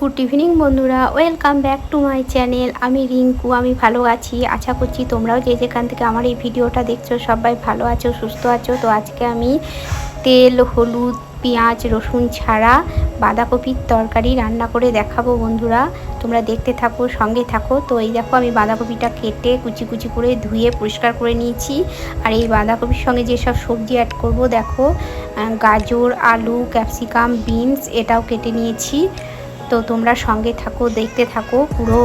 Good evening বন্ধুরা। Welcome back to my channel আমি রিঙ্কু, আমি ভালো আছি। আশা করছি তোমরাও যে যেখান থেকে আমার এই ভিডিওটা দেখছ, সবাই ভালো আছো, সুস্থ আছো। তো আজকে আমি তেল, হলুদ, পেঁয়াজ, রসুন ছাড়া বাঁধাকপির তরকারি রান্না করে দেখাবো, বন্ধুরা। তোমরা দেখতে থাকো, সঙ্গে থাকো। তো এই দেখো, আমি বাঁধাকপিটা কেটে কুচি কুচি করে ধুয়ে পরিষ্কার করে নিয়েছি। আর এই বাঁধাকপির সঙ্গে যেসব সবজি অ্যাড করব, দেখো গাজর, আলু ক্যাপসিকাম বিনস এটাও কেটে নিয়েছি। তো তোমরা সঙ্গে থাকো, দেখতে থাকো। পুরো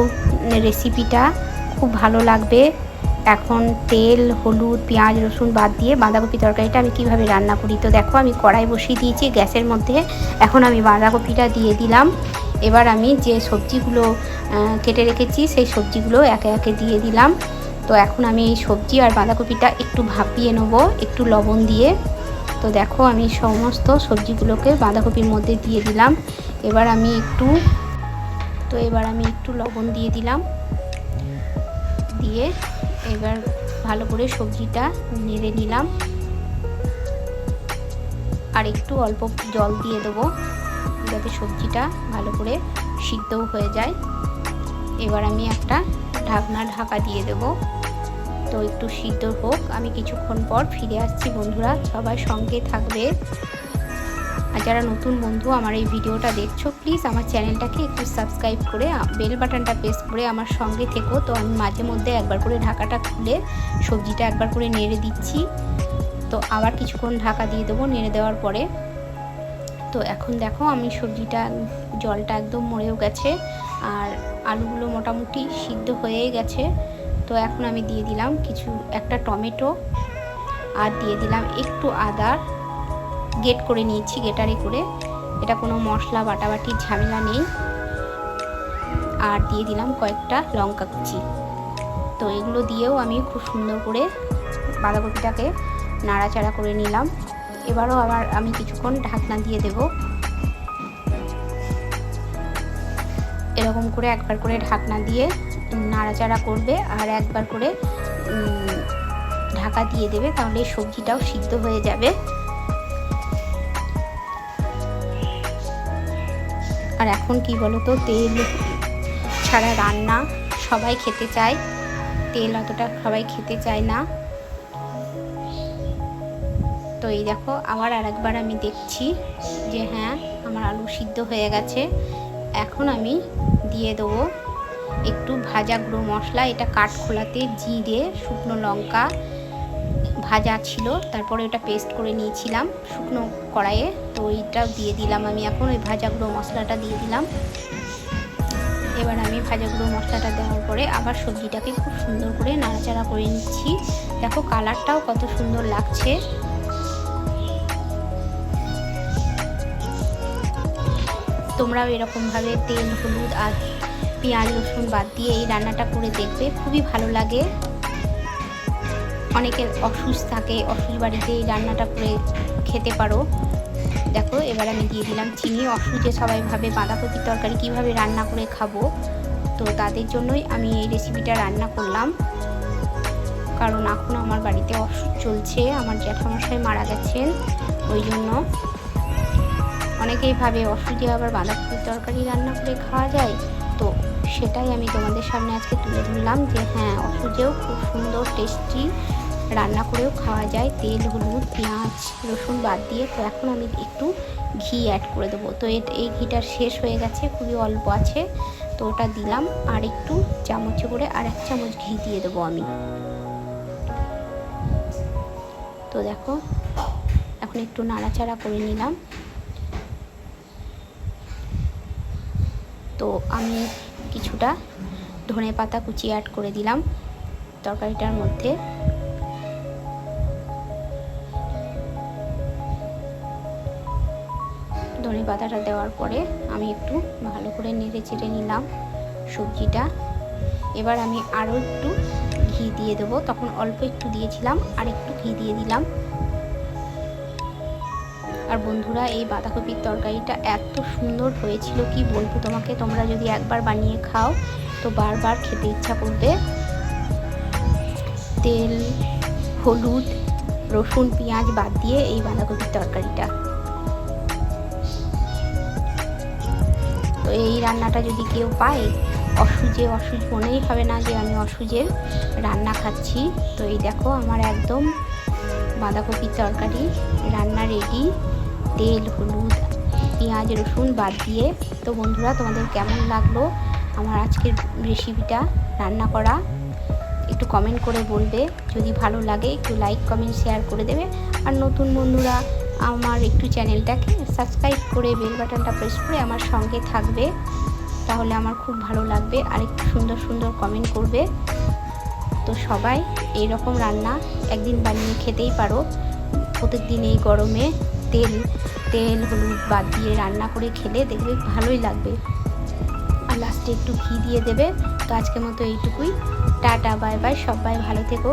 রেসিপিটা খুব ভালো লাগবে। এখন তেল, হলুদ, পেঁয়াজ, রসুন বাদ দিয়ে বাঁধাকপি তরকারিটা আমি কীভাবে রান্না করি? তো দেখো, আমি কড়াই বসিয়ে দিয়েছি গ্যাসের মধ্যে। এখন আমি বাঁধাকপিটা দিয়ে দিলাম। এবার আমি যে সবজিগুলো কেটে রেখেছি, সেই সবজিগুলো একে একে দিয়ে দিলাম। তো এখন আমি এই সবজি আর বাঁধাকপিটা একটু ভাপিয়ে নেব, একটু লবণ দিয়ে। তো দেখো, আমি সমস্ত সবজিগুলোকে বাঁধাকপির মধ্যে দিয়ে দিলাম। এবার আমি একটু, তো এবার আমি একটু লবণ দিয়ে দিলাম। দিয়ে এবার ভালো করে সবজিটা নেড়ে নিলাম। আর একটু অল্প জল দিয়ে দেবো, যাতে সবজিটা ভালো করে সিদ্ধও হয়ে যায়। এবার আমি একটা ঢাকনা ঢাকা দিয়ে দেবো। তো একটু সিদ্ধ হোক, আমি কিছুক্ষণ পর ফিরে আসছি বন্ধুরা, সবাই সঙ্গে থাকবে। আর যারা নতুন বন্ধু আমার এই ভিডিওটা দেখছ প্লিজ আমার চ্যানেলটাকে একটু সাবস্ক্রাইব করে বেল বাটনটা প্রেস করে আমার সঙ্গে থেকো। তো আমি মাঝে মধ্যে একবার করে ঢাকাটা খুলে সবজিটা একবার করে নেড়ে দিচ্ছি। তো আবার কিছুক্ষণ ঢাকা দিয়ে দেবো নেড়ে দেওয়ার পরে। তো এখন দেখো আমি সবজিটা, জলটা একদম মরেও গেছে, আর আলুগুলো মোটামুটি সিদ্ধ হয়ে গেছে। তো এখন আমি দিয়ে দিলাম কিছু, একটা টমেটো আর দিয়ে দিলাম একটু আদার গেট করে নিয়েছি গেটারে করে। এটা কোনো মশলা বাটাবাটির ঝামেলা নেই। আর দিয়ে দিলাম কয়েকটা লঙ্কা কুচি। তো এগুলো দিয়েও আমি খুব সুন্দর করে বাঁধাকপিটাকে নাড়াচাড়া করে নিলাম। এবারও আবার আমি কিছুক্ষণ ঢাকনা দিয়ে দেব। এরকম করে একবার করে ঢাকনা দিয়ে নাড়াচাড়া করবে আর একবার করে ঢাকা দিয়ে দেবে, তাহলে সবজিটাও সিদ্ধ হয়ে যাবে। আর এখন কি বলতো, তেল, ছাড়া রান্না সবাই খেতে চায়। তেল অতটা সবাই খেতে চায় না। তো এই দেখো, আবার আরেকবার আমি দেখছি যে হ্যাঁ আমার আলু সিদ্ধ হয়ে গেছে। এখন আমি দিয়ে দেবো একটু ভাজা গুঁড়ো মশলা, এটা কাঠ খোলাতে জিরে, শুকনো লঙ্কা ভাজা ছিল, তারপরে ওটা পেস্ট করে নিয়েছিলাম শুকনো কড়াইয়ে, তো ওইটাও দিয়ে দিলাম আমি এখন, ওই ভাজা গুঁড়ো মশলাটা দিয়ে দিলাম। এবার আমি ভাজা গুঁড়ো মশলাটা দেওয়ার পরে আবার সবজিটাকে খুব সুন্দর করে নাড়াচাড়া করে নিচ্ছি। দেখো কালারটাও কত সুন্দর লাগছে। তোমরাও এরকমভাবে তেল, হলুদ আর পেঁয়াজ, রসুন বাদ দিয়ে এই রান্নাটা করে দেখবে। খুবই ভালো লাগে। অনেকের অসুস্থ থাকে, অসুস্থ বাড়িতে এই রান্নাটা করে খেতে পারো। দেখো, এবার আমি দিয়ে দিলাম চিনি। অসুখে সবাই ভাবে বাঁধাকপির তরকারি কীভাবে রান্না করে খাব। তো তাদের জন্যই আমি এই রেসিপিটা রান্না করলাম। কারণ এখন আমার বাড়িতে অসুখ চলছে। আমার জ্যাঠামশাই মারা গেছেন। ওই জন্য অনেকেই ভাবে অসুখে আবার বাঁধাকপির তরকারি রান্না করে খাওয়া যায়। তো সেটাই আমি তোমাদের সামনে আজকে তুলে ধরলাম যে হ্যাঁ অসুজেও খুব সুন্দর টেস্টি রান্না করেও খাওয়া যায়। তেল, হলুদ, পেঁয়াজ, রসুন বাদ দিয়ে তো এখন আমি একটু ঘি অ্যাড করে দেবো। তো এই ঘিটা শেষ হয়ে গেছে, খুবই অল্প আছে। তো ওটা দিলাম আর একটু চামচে করে আর এক চামচ ঘি দিয়ে দেবো আমি। তো দেখো, এখন একটু নাড়াচাড়া করে নিলাম। তো আমি কিছুটা ধনে পাতা কুচি অ্যাড করে দিলাম তরকারিটার মধ্যে। ধনে পাতাটা দেওয়ার পরে আমি একটু ভালো করে নেড়ে চেড়ে নিলাম সবজিটা। এবার আমি আরও একটু ঘি দিয়ে দেবো। তখন অল্প একটু দিয়েছিলাম আর একটু ঘি দিয়ে দিলাম। আর বন্ধুরা, এই বাঁধাকপির তরকারিটা এত সুন্দর হয়েছিল, কি বলব তোমাকে? তোমরা যদি একবার বানিয়ে খাও, তো বারবার খেতে ইচ্ছা করবে। তেল, হলুদ, রসুন, পেঁয়াজ বাদ দিয়ে এই বাঁধাকপির তরকারিটা। তো এই রান্নাটা যদি কেউ পায়, অসুজে অসুজ মনেই হবে না যে আমি অসুজের রান্না খাচ্ছি। তো এই দেখো, আমার একদম বাঁধাকপির তরকারি রান্না রেডি তেল, হলুদ, পেঁয়াজ, রসুন বাদ দিয়ে। তো বন্ধুরা, তোমাদের কেমন লাগল আমার আজকের রেসিপিটা রান্না করা? একটু কমেন্ট করে বলবে। যদি ভালো লাগে, একটু লাইক কমেন্ট শেয়ার করে দেবে। আর নতুন বন্ধুরা, আমার একটু চ্যানেলটাকে সাবস্ক্রাইব করে বেল বাটনটা প্রেস করে আমার সঙ্গে থাকবে। তাহলে আমার খুব ভালো লাগবে। আর একটু সুন্দর সুন্দর কমেন্ট করবে। তো সবাই এই রকম রান্না একদিন বানিয়ে খেতেই পারো। প্রত্যেক দিন এই গরমে। তেল তেল, হলুদ বাদ দিয়ে রান্না করে খেলে দেখবে ভালোই লাগবে। আর লাস্টে একটু ঘি দিয়ে দেবে। তো আজকের মতো এইটুকুই। টাটা বাই বাই সবাই ভালো থেকো।